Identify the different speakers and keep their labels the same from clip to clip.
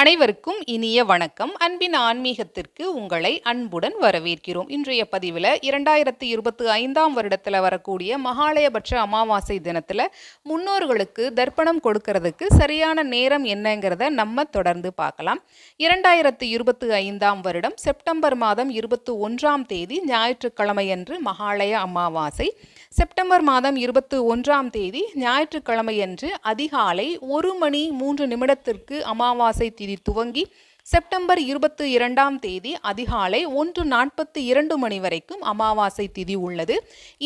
Speaker 1: அனைவருக்கும் இனிய வணக்கம். அன்பின் ஆன்மீகத்திற்கு உங்களை அன்புடன் வரவேற்கிறோம். இன்றைய பதிவில் இரண்டாயிரத்தி இருபத்தி ஐந்தாம் வருடத்தில் வரக்கூடிய மகாலயபட்ச அமாவாசை தினத்தில் முன்னோர்களுக்கு தர்ப்பணம் கொடுக்கறதுக்கு சரியான நேரம் என்னங்கிறத நம்ம தொடர்ந்து பார்க்கலாம். இரண்டாயிரத்தி இருபத்தி ஐந்தாம் வருடம் செப்டம்பர் மாதம் இருபத்தி ஒன்றாம் தேதி ஞாயிற்றுக்கிழமையன்று மகாலய அமாவாசை. செப்டம்பர் மாதம் இருபத்தி ஒன்றாம் தேதி ஞாயிற்றுக்கிழமையன்று அதிகாலை ஒரு மணி மூன்று நிமிடத்திற்கு அமாவாசை திதி துவங்கி செப்டம்பர் இருபத்தி இரண்டாம் தேதி அதிகாலை ஒன்று நாற்பத்தி இரண்டு மணி வரைக்கும் அமாவாசை திதி உள்ளது.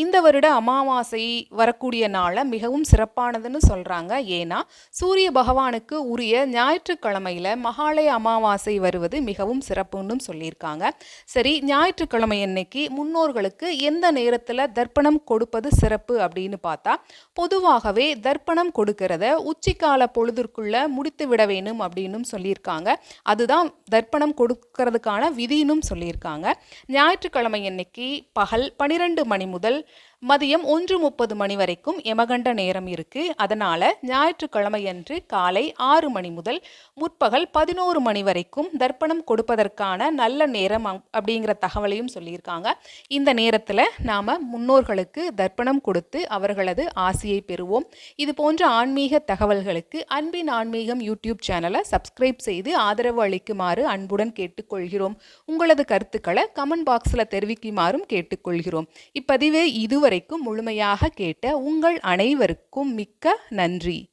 Speaker 1: இந்த வருட அமாவாசை வரக்கூடிய நாளை மிகவும் சிறப்பானதுன்னு சொல்கிறாங்க ஏன்னா சூரிய பகவானுக்கு உரிய ஞாயிற்றுக்கிழமையில் மகாலய அமாவாசை வருவது மிகவும் சிறப்புன்னு சொல்லியிருக்காங்க. சரி ஞாயிற்றுக்கிழமை அன்னைக்கு முன்னோர்களுக்கு எந்த நேரத்தில் தர்ப்பணம் கொடுப்பது சிறப்பு அப்படின்னு பார்த்தா பொதுவாகவே தர்ப்பணம் கொடுக்கிறத உச்சிக்கால பொழுதுக்குள்ளே முடித்து விட வேணும் அப்படின்னு சொல்லியிருக்காங்க. அதுதான் தான் தர்ப்பணம் கொடுக்கறதுக்கான விதினும் சொல்லியிருக்காங்க. ஞாயிற்றுக்கிழமை அன்னைக்கு பகல் பனிரெண்டு மணி முதல் மதியம் ஒன்று முப்பது மணி வரைக்கும் எமகண்ட நேரம் இருக்குது அதனால் ஞாயிற்றுக்கிழமையன்று காலை ஆறு மணி முதல் முற்பகல் பதினோரு மணி வரைக்கும் தர்ப்பணம் கொடுப்பதற்கான நல்ல நேரம் அப்படிங்கிற தகவலையும் சொல்லியிருக்காங்க. இந்த நேரத்தில் நாம் முன்னோர்களுக்கு தர்ப்பணம் கொடுத்து அவர்களது ஆசையை பெறுவோம். இது போன்ற ஆன்மீக தகவல்களுக்கு அன்பின் ஆன்மீகம் யூடியூப் சேனலை சப்ஸ்கிரைப் செய்து ஆதரவு அளிக்குமாறு அன்புடன் கேட்டுக்கொள்கிறோம். உங்களது கருத்துக்களை கமெண்ட் பாக்ஸில் தெரிவிக்குமாறும் கேட்டுக்கொள்கிறோம். இப்பதிவை இதுவரைக்கும் முழுமையாக கேட்ட உங்கள் அனைவருக்கும் மிக்க நன்றி.